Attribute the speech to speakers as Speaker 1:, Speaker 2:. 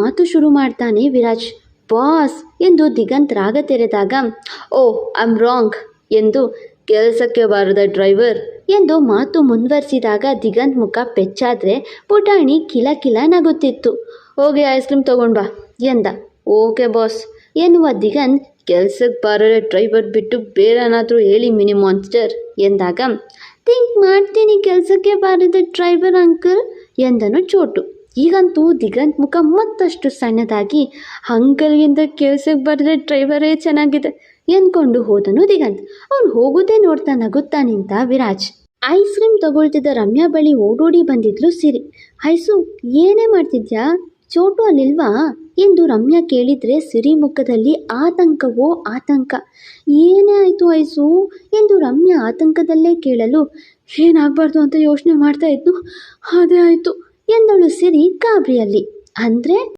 Speaker 1: ಮಾತು ಶುರು ಮಾಡ್ತಾನೆ ವಿರಾಜ್. ಬಾಸ್ ಎಂದು ದಿಗಂತ್ ರಾಗ ತೆರೆದಾಗ, ಓ ಐಮ್ ರಾಂಗ್ ಎಂದು, ಕೆಲಸಕ್ಕೆ ಬಾರದ ಡ್ರೈವರ್ ಎಂದು ಮಾತು ಮುಂದುವರಿಸಿದಾಗ ದಿಗಂತ್ ಮುಖ ಪೆಚ್ಚಾದ್ರೆ ಪುಟಾಣಿ ಕಿಲ ಕಿಲ ನಗುತ್ತಿತ್ತು. ಹೋಗಿ ಐಸ್ ಕ್ರೀಮ್ ತಗೊಂಡ್ ಬಾ ಎಂದ. ಓಕೆ ಬಾಸ್ ಎನ್ನುವ ದಿಗಂತ್ ಕೆಲ್ಸಕ್ಕೆ ಬಾರದ ಡ್ರೈವರ್ ಬಿಟ್ಟು ಬೇರೆನಾದರೂ ಹೇಳಿ ಮಿನಿ ಮಾನ್ಸ್ಟರ್ ಎಂದಾಗ, ಥಿಂಕ್ ಮಾಡ್ತೀನಿ ಕೆಲಸಕ್ಕೆ ಬಾರದ ಡ್ರೈವರ್ ಅಂಕಲ್ ಎಂದನು ಚೋಟು. ಈಗಂತೂ ದಿಗಂತ್ ಮುಖ ಮತ್ತಷ್ಟು ಸಣ್ಣದಾಗಿ ಅಂಕಲ್ಗಿಂತ ಕೆಲ್ಸಕ್ಕೆ ಬರೆದ್ರೆ ಡ್ರೈವರೇ ಚೆನ್ನಾಗಿದೆ ಎಂದ್ಕೊಂಡು ಹೋದನು ದಿಗಂತ್. ಅವನು ಹೋಗುದೇ ನೋಡ್ತಾ ನಗುತ್ತಾ ನಿಂತ ವಿರಾಜ್. ಐಸ್ ಕ್ರೀಮ್ ತಗೊಳ್ತಿದ್ದ ರಮ್ಯಾ ಬಳಿ ಓಡೋಡಿ ಬಂದಿದ್ಲು ಸಿರಿ. ಐಸು, ಏನೇ ಮಾಡ್ತಿದ್ಯಾ? ಚೋಟು ಅಲ್ಲಿಲ್ವಾ? ಎಂದು ರಮ್ಯಾ ಕೇಳಿದ್ರೆ ಸಿರಿ ಮುಖದಲ್ಲಿ ಆತಂಕವೋ ಆತಂಕ. ಏನೇ ಆಯಿತು ಐಸು? ಎಂದು ರಮ್ಯಾ ಆತಂಕದಲ್ಲೇ ಕೇಳಲು ಏನಾಗಬಾರ್ದು ಅಂತ ಯೋಚನೆ ಮಾಡ್ತಾ ಇದ್ದು ಅದೇ ಆಯಿತು. ಎಂದಳು ಸಿರಿ ಗಾಬರಿಯಲ್ಲಿ. ಅಂದರೆ?